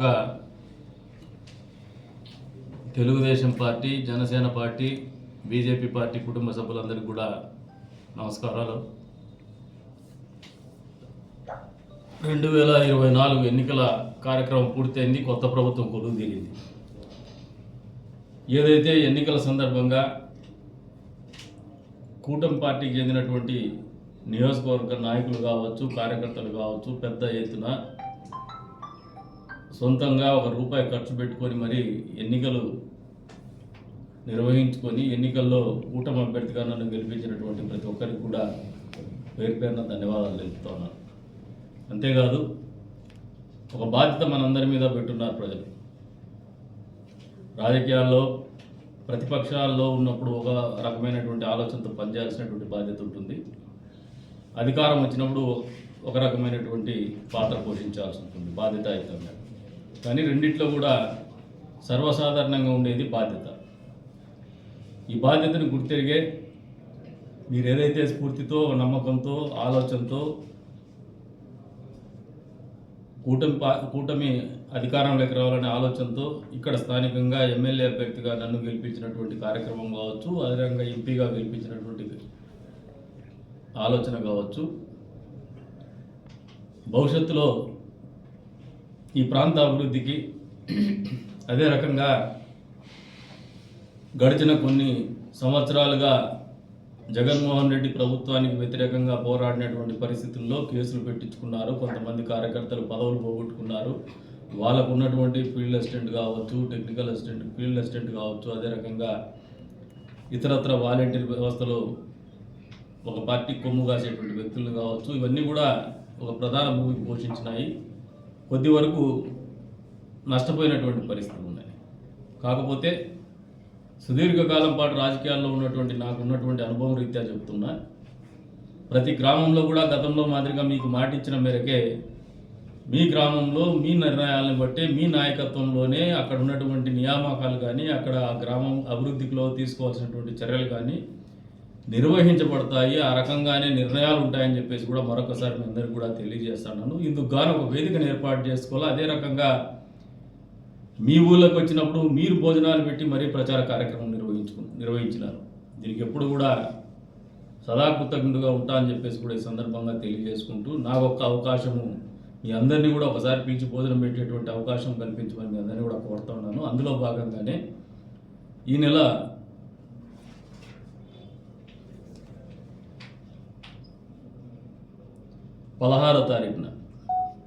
పక్క Telugu Desam party Janasena party BJP party కుటుంబ సభ్యులందరికీ కూడా నమస్కారాలు. రెండు వేల ఇరవై నాలుగు ఎన్నికల కార్యక్రమం పూర్తయింది కొత్త ప్రభుత్వం కొలువు తీరింది. ఏదైతే ఎన్నికల సందర్భంగా కూటమి పార్టీకి చెందినటువంటి నియోజకవర్గ నాయకులు కావచ్చు కార్యకర్తలు కావచ్చు పెద్ద ఎత్తున సొంతంగా ఒక రూపాయి ఖర్చు పెట్టుకొని మరి ఎన్నికలు నిర్వహించుకొని ఎన్నికల్లో కూటమి అభ్యర్థిగా నన్ను గెలిపించినటువంటి ప్రతి ఒక్కరికి కూడా పేరు పేరున ధన్యవాదాలు తెలుపుతున్నాను. అంతేకాదు ఒక బాధ్యత మనందరి మీద పెట్టున్నారు ప్రజలు. రాజకీయాల్లో ప్రతిపక్షాల్లో ఉన్నప్పుడు ఒక రకమైనటువంటి ఆలోచనతో పనిచేయాల్సినటువంటి బాధ్యత ఉంటుంది. అధికారం వచ్చినప్పుడు ఒక రకమైనటువంటి పాత్ర పోషించాల్సి ఉంటుంది బాధ్యతాయుతంగా. కానీ రెండిట్లో కూడా సర్వసాధారణంగా ఉండేది బాధ్యత. ఈ బాధ్యతను గుర్తెరిగే మీరు ఏదైతే స్ఫూర్తితో నమ్మకంతో ఆలోచనతో కూటమి పా కూటమి అధికారంలోకి రావాలనే ఆలోచనతో ఇక్కడ స్థానికంగా ఎమ్మెల్యే అభ్యర్థిగా నన్ను గెలిపించినటువంటి కార్యక్రమం కావచ్చు అదేవిధంగా ఎంపీగా గెలిపించినటువంటి ఆలోచన కావచ్చు. భవిష్యత్తులో ఈ ప్రాంత అభివృద్ధికి అదే రకంగా గడిచిన కొన్ని సంవత్సరాలుగా జగన్మోహన్ రెడ్డి ప్రభుత్వానికి వ్యతిరేకంగా పోరాడినటువంటి పరిస్థితుల్లో కేసులు పెట్టించుకున్నారు. కొంతమంది కార్యకర్తలు పదవులు పోగొట్టుకున్నారు. వాళ్ళకు ఉన్నటువంటి ఫీల్డ్ అసిస్టెంట్ కావచ్చు టెక్నికల్ అసిస్టెంట్ ఫీల్డ్ అసిస్టెంట్ కావచ్చు అదే రకంగా ఇతరత్ర వాలంటీర్ వ్యవస్థలో ఒక పార్టీ కొమ్ము కాసేటువంటి వ్యక్తులు కావచ్చు ఇవన్నీ కూడా ఒక ప్రధాన భూమికి పోషించినాయి. కొద్ది వరకు నష్టపోయినటువంటి పరిస్థితులు ఉన్నాయి కాకపోతే సుదీర్ఘకాలం పాటు రాజకీయాల్లో ఉన్నటువంటి నాకు ఉన్నటువంటి అనుభవం రీత్యా చెప్తున్నా ప్రతి గ్రామంలో కూడా గతంలో మాదిరిగా మీకు మాట ఇచ్చిన మేరకే మీ గ్రామంలో మీ నిర్ణయాలను బట్టి మీ నాయకత్వంలోనే అక్కడ ఉన్నటువంటి నియామకాలు కానీ అక్కడ ఆ గ్రామం అభివృద్ధిలో తీసుకోవాల్సినటువంటి చర్యలు కానీ నిర్వహించబడతాయి ఆ రకంగానే నిర్ణయాలు ఉంటాయని చెప్పేసి కూడా మరొకసారి మీ అందరికీ కూడా తెలియజేస్తున్నాను. ఇందుకు గాను ఒక వేదికను ఏర్పాటు చేసుకోవాలి. అదే రకంగా మీ ఊళ్ళోకి వచ్చినప్పుడు మీరు భోజనాలు పెట్టి మరీ ప్రచార కార్యక్రమం నిర్వహించుకు నిర్వహించినారు. దీనికి ఎప్పుడు కూడా సదా కృతజ్ఞతగా ఉంటా అని చెప్పేసి కూడా ఈ సందర్భంగా తెలియజేసుకుంటూ నాకు ఒక్క అవకాశము మీ అందరినీ కూడా ఒకసారి పిలిచి భోజనం పెట్టేటువంటి అవకాశం కల్పించమని మీ అందరినీ కూడా కోరుతా ఉన్నాను. అందులో భాగంగానే ఈ నెల పదహారో తారీఖున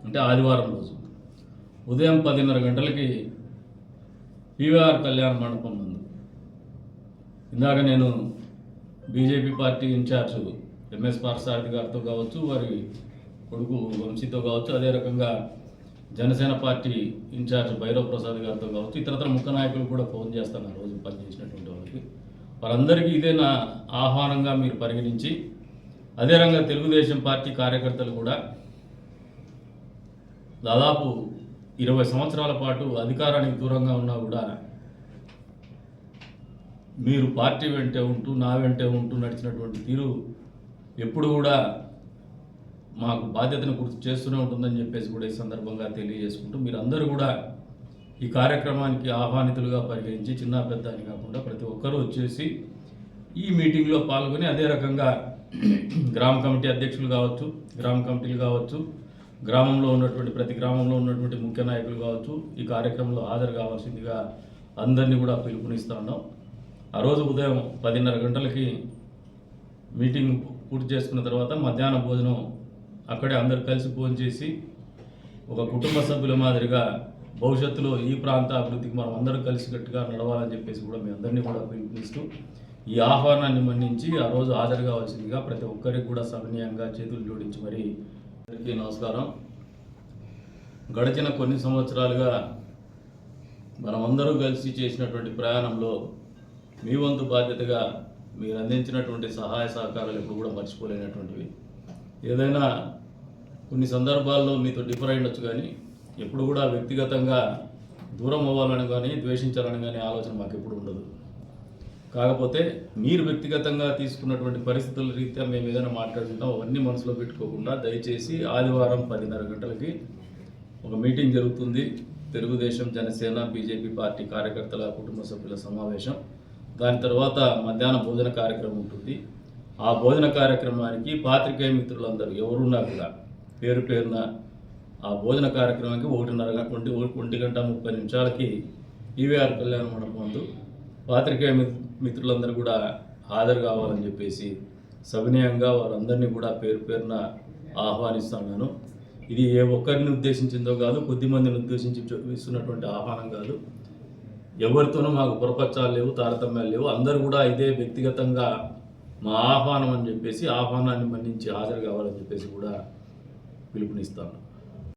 అంటే ఆదివారం రోజు ఉదయం పదిన్నర గంటలకి పీవీఆర్ కళ్యాణ మండపం నందు ఇందాక నేను BJP party incharge MS Parthasarathy గారితో కావచ్చు వారి కొడుకు వంశీతో కావచ్చు అదే రకంగా జనసేన పార్టీ ఇన్ఛార్జ్ భైరవ్ ప్రసాద్ గారితో కావచ్చు ఇతరతర ముఖ్య నాయకులు కూడా ఫోన్ చేస్తాను ఆ రోజు పనిచేసినటువంటి వాళ్ళకి. వారందరికీ ఇదే నా ఆహ్వానంగా మీరు పరిగణించి అదే రంగా తెలుగుదేశం పార్టీ కార్యకర్తలు కూడా దాదాపు ఇరవై సంవత్సరాల పాటు అధికారానికి దూరంగా ఉన్నా కూడా మీరు పార్టీ వెంటే ఉంటూ నా వెంటే ఉంటూ నడిచినటువంటి తీరు ఎప్పుడు కూడా మాకు బాధ్యతను గుర్తు చేస్తూనే ఉంటుందని చెప్పేసి కూడా ఈ సందర్భంగా తెలియజేసుకుంటూ మీరు అందరూ కూడా ఈ కార్యక్రమానికి ఆహ్వానితులుగా పరిగణించి చిన్న పెద్ద అని కాకుండా ప్రతి ఒక్కరూ వచ్చేసి ఈ మీటింగ్లో పాల్గొని అదే రకంగా గ్రామ కమిటీ అధ్యక్షులు కావచ్చు గ్రామ కమిటీలు కావచ్చు గ్రామంలో ఉన్నటువంటి ప్రతి గ్రామంలో ఉన్నటువంటి ముఖ్య నాయకులు కావచ్చు ఈ కార్యక్రమంలో హాజరు కావాల్సిందిగా అందరినీ కూడా పిలుపునిస్తూ ఉన్నాం. ఆ రోజు ఉదయం పదిన్నర గంటలకి మీటింగ్ పూర్తి చేసుకున్న తర్వాత మధ్యాహ్న భోజనం అక్కడే అందరు కలిసి ఫోన్ చేసి ఒక కుటుంబ సభ్యుల మాదిరిగా భవిష్యత్తులో ఈ ప్రాంత అభివృద్ధికి మనం అందరం కలిసికట్టుగా నడవాలని చెప్పేసి కూడా మీ అందరినీ కూడా పిలుపునిస్తూ ఈ ఆహ్వానాన్ని మన్నించి ఆ రోజు హాజరు కావాల్సిందిగా ప్రతి ఒక్కరికి కూడా సమనీయంగా చేతులు జోడించి మరి అందరికీ నమస్కారం. గడిచిన కొన్ని సంవత్సరాలుగా మనమందరూ కలిసి చేసినటువంటి ప్రయాణంలో మీ వంతు బాధ్యతగా మీరు అందించినటువంటి సహాయ సహకారాలు ఎప్పుడు కూడా మర్చిపోలేనటువంటివి. ఏదైనా కొన్ని సందర్భాల్లో మీతో డిఫర్ అయ్యొచ్చు కానీ ఎప్పుడు కూడా వ్యక్తిగతంగా దూరం అవ్వాలని కానీ ద్వేషించాలని కానీ ఆలోచన మాకు ఎప్పుడు ఉండదు. కాకపోతే మీరు వ్యక్తిగతంగా తీసుకున్నటువంటి పరిస్థితుల రీత్యా మేము ఏదైనా మాట్లాడుకుంటాం అవన్నీ మనసులో పెట్టుకోకుండా దయచేసి ఆదివారం పదిన్నర గంటలకి ఒక మీటింగ్ జరుగుతుంది. తెలుగుదేశం జనసేన బీజేపీ పార్టీ కార్యకర్తల కుటుంబ సభ్యుల సమావేశం. దాని తర్వాత మధ్యాహ్న భోజన కార్యక్రమం ఉంటుంది. ఆ భోజన కార్యక్రమానికి పాత్రికేయ మిత్రులందరూ ఎవరున్నా కూడా పేరు పేరున ఆ భోజన కార్యక్రమానికి ఒకటిన్నర గంట ఒంటి ఒంటి గంట ముప్పై నిమిషాలకి ఈవీఆర్ కళ్యాణ మండపం ముందు పాత్రికేయ మిత్రులందరూ కూడా హాజరు కావాలని చెప్పేసి సవినయంగా వారందరినీ కూడా పేరు పేరున ఆహ్వానిస్తున్నాను. ఇది ఏ ఒక్కరిని ఉద్దేశించిందో కాదు కొద్ది మందిని ఉద్దేశించి చూపిస్తున్నటువంటి ఆహ్వానం కాదు. ఎవరితోనూ మాకు పురపచ్చాలు లేవు తారతమ్యాలు లేవు. అందరూ కూడా ఇదే వ్యక్తిగతంగా మా ఆహ్వానం అని చెప్పేసి ఆహ్వానాన్ని మన్నించి హాజరు కావాలని చెప్పేసి కూడా పిలుపునిస్తాను.